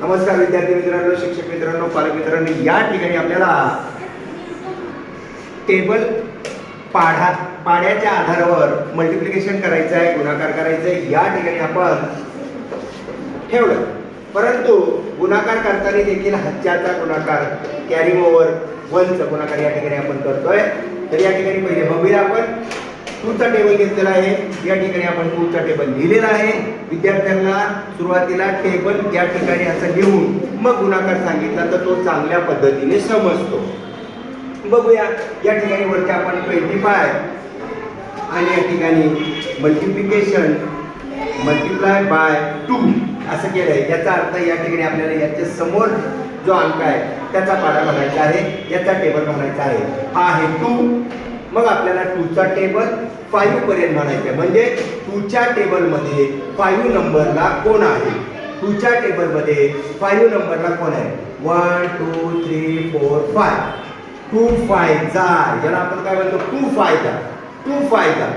नमस्कार विद्यार्थी मित्रांनो शिक्षक मित्रांनो पालक मित्रांनो या ठिकाणी आपल्याला टेबल पाढा पाड्याच्या आधारावर मल्टिप्लिकेशन करायचं आहे गुणाकार करायचं आहे या ठिकाणी आपण ठेवलं. परंतु गुणाकार करताना देखील हत्याचा गुणाकार कॅरी ओव्हर वनचा गुणाकार या ठिकाणी आपण करतोय. तर या ठिकाणी पहिले बघूया आपण. टूचा टेबल घेतलेला आहे. या ठिकाणी आपण टूचा टेबल लिहिलेला आहे. विद्यार्थ्यांना सुरुवातीला टेबल या ठिकाणी असं लिहून मग गुणाकार सांगितला तर तो चांगल्या पद्धतीने समजतो. बघूया. या ठिकाणी वरती आपण ट्वेंटी फाय आणि या ठिकाणी मल्टिप्लिकेशन मल्टिप्लाय बाय टू असं केलं आहे याचा अर्थ या ठिकाणी आपल्याला याच्या समोर जो अंक आहे त्याचा पाडा म्हणायचा आहे. याचा टेबल म्हणायचा आहे. हा आहे टू मग आपल्याला टूचा टेबल फाईव्ह पर्यंत म्हणायचं आहे. म्हणजे टूच्या टेबलमध्ये फाईव्ह नंबरला कोण आहे? टूच्या टेबलमध्ये फाईव्ह नंबरला कोण आहे? One two three four five two फायचा याला आपण काय म्हणतो? टू फायचा टू फायचा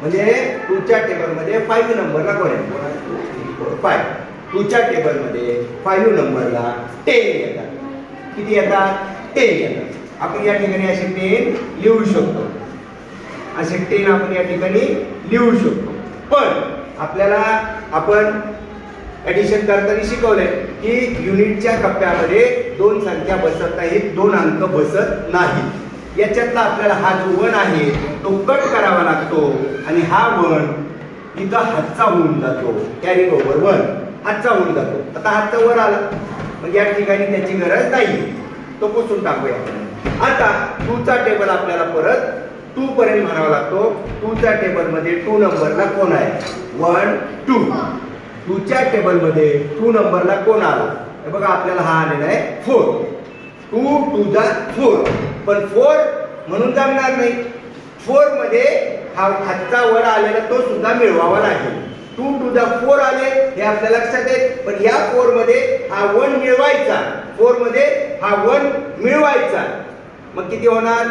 म्हणजे टूच्या टेबलमध्ये फाईव्ह नंबरला कोण आहे? One two three four five टूच्या टेबलमध्ये फाईव्ह नंबरला टेन येतात. किती येतात? टेन येतात. आपण या ठिकाणी असे टेन लिहू शकतो. असे टेन आपण या ठिकाणी लिहू शकतो. पण आपल्याला आपण ॲडिशन करताना शिकवलंय की युनिटच्या कप्प्यामध्ये दोन संख्या बसत नाहीत दोन अंक बसत नाहीत. याच्यातला आपल्याला हा जो वन आहे तो कट करावा लागतो आणि हा वन इथं हातचा होऊन जातो. कॅरी ओव्हर वन हातचा होऊन जातो. आता हातचा वर आला. मग या ठिकाणी त्याची गरज नाही तो पुसून टाकूया. आता टूचा टेबल आपल्याला परत टू पर्यंत म्हणावा लागतो टूच्या टेबलमध्ये टू नंबरला कोण आहे? वन टू टूच्या टेबलमध्ये टू नंबरला कोण आला? हे बघा आपल्याला हा आलेला आहे four two two the four पण फोर म्हणून जमणार नाही. फोरमध्ये हा हातचा वर आलेला तो सुद्धा मिळवावा लागेल. टू टू द फोर आले हे आपल्या लक्षात येत पण या फोरमध्ये हा वन मिळवायचा. फोरमध्ये हा वन मिळवायचा. मग किती होणार?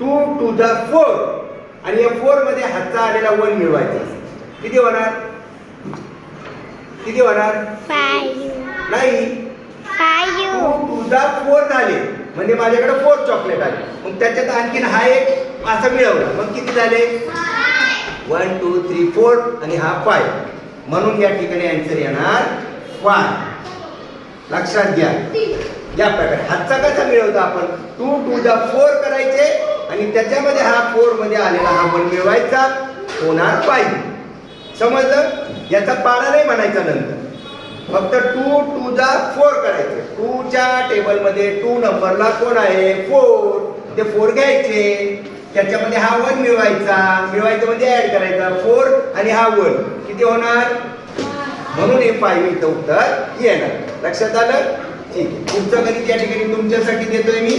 Two two the four. आणि या फोरमध्ये हातचा आलेला वन मिळवायचा. किती होणार? किती होणार? नाही. टू द फोर झाले. म्हणजे माझ्याकडे फोर चॉकलेट आले. मग त्याच्यात आणखीन हा एक असं मिळवला. मग किती झाले? वन टू थ्री फोर आणि हा फाय. म्हणून या ठिकाणी आन्सर येणार फाय. लक्षात घ्या. या प्रकारे. हातचा कसा मिळवतो आपण? टू टू द फोर करायचे. आणि त्याच्यामध्ये हा फोरमध्ये आलेला हा वन मिळवायचा होणार पाहिजे समजलं? याचा पाडा नाही म्हणायचा नंतर. फक्त टू टू जा फोर करायचे. टूच्या टेबलमध्ये टू नंबरला कोण आहे? फोर ते फोर घ्यायचे. त्याच्यामध्ये हा वन मिळवायचा. मिळवायचं म्हणजे ऍड करायचा. फोर आणि हा वन किती होणार? म्हणून हे फाईव्ह इथं उत्तर येणार. लक्षात आलं? ठीक आहे. पुढचं गणित या ठिकाणी तुमच्यासाठी देतोय मी.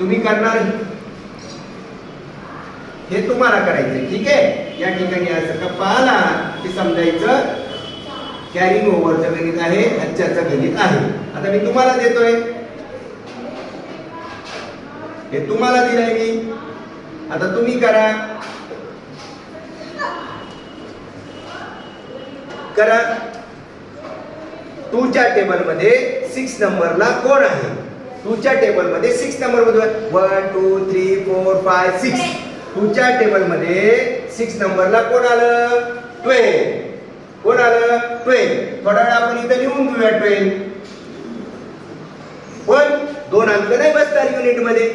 तुम्ही करणार हे तुम्हाला करायचं ठीक आहे? या ठिकाणी असं का पाहला की समजायचं कॅरिंग ओव्हरचं गणित आहे हच्च्याचं गणित आहे. आता मी तुम्हाला देतोय. हे तुम्हाला दिलंय मी. आता तुम्ही करा. करा. टूच्या टेबलमध्ये सिक्स नंबरला कोण आहे? टूच्या टेबलमध्ये सिक्स नंबरमध्ये one two three four five six टूच्या टेबलमध्ये सिक्स नंबरला कोण आलं? ट्वेल्व कोण आलं? ट्वेल्व थोडा वेळ आपण इथं लिहून घेऊया ट्वेल्व पण दोन अंक नाही बसणार युनिटमध्ये.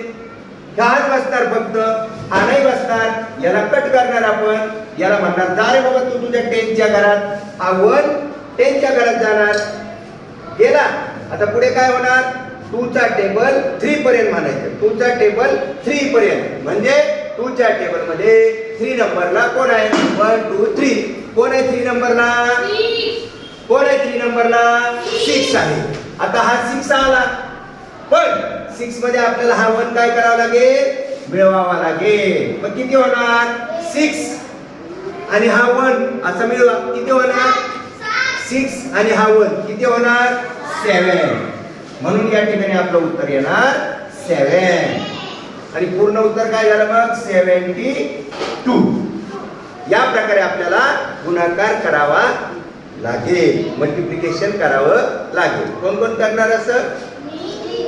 दहाच बसणार फक्त. हा नाही बसणार. याला कट करणार आपण. याला म्हणणार जा रे बाबा तू तुझ्या टेनच्या घरात. हा वन टेनच्या घरात जाणार. गेला. आता पुढे काय होणार? टूचा टेबल थ्री पर्यंत म्हणायचं टूचा टेबल थ्री पर्यंत. म्हणजे टूच्या टेबलमध्ये थ्री नंबरला कोण आहे? वन टू थ्री कोण आहे थ्री नंबरला कोण आहे थ्री नंबरला सिक्स आहे. आता हा सिक्स आला. पण सिक्समध्ये आपल्याला हा वन काय करावा लागेल? मिळवावा लागेल. मग किती होणार? सिक्स आणि हा वन असं मिळवा. किती होणार? सिक्स आणि हा वन किती होणार? सेवन म्हणून या ठिकाणी आपलं उत्तर येणार सेवन आणि पूर्ण उत्तर काय झालं मग? Seventy two. या प्रकारे आपल्याला गुणाकार करावा लागेल. मल्टिप्लिकेशन करावं लागेल. कोण कोण करणार असं?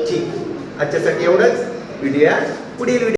ठीक. आजच्यासाठी एवढंच. व्हिडिओ पुढील व्हिडिओ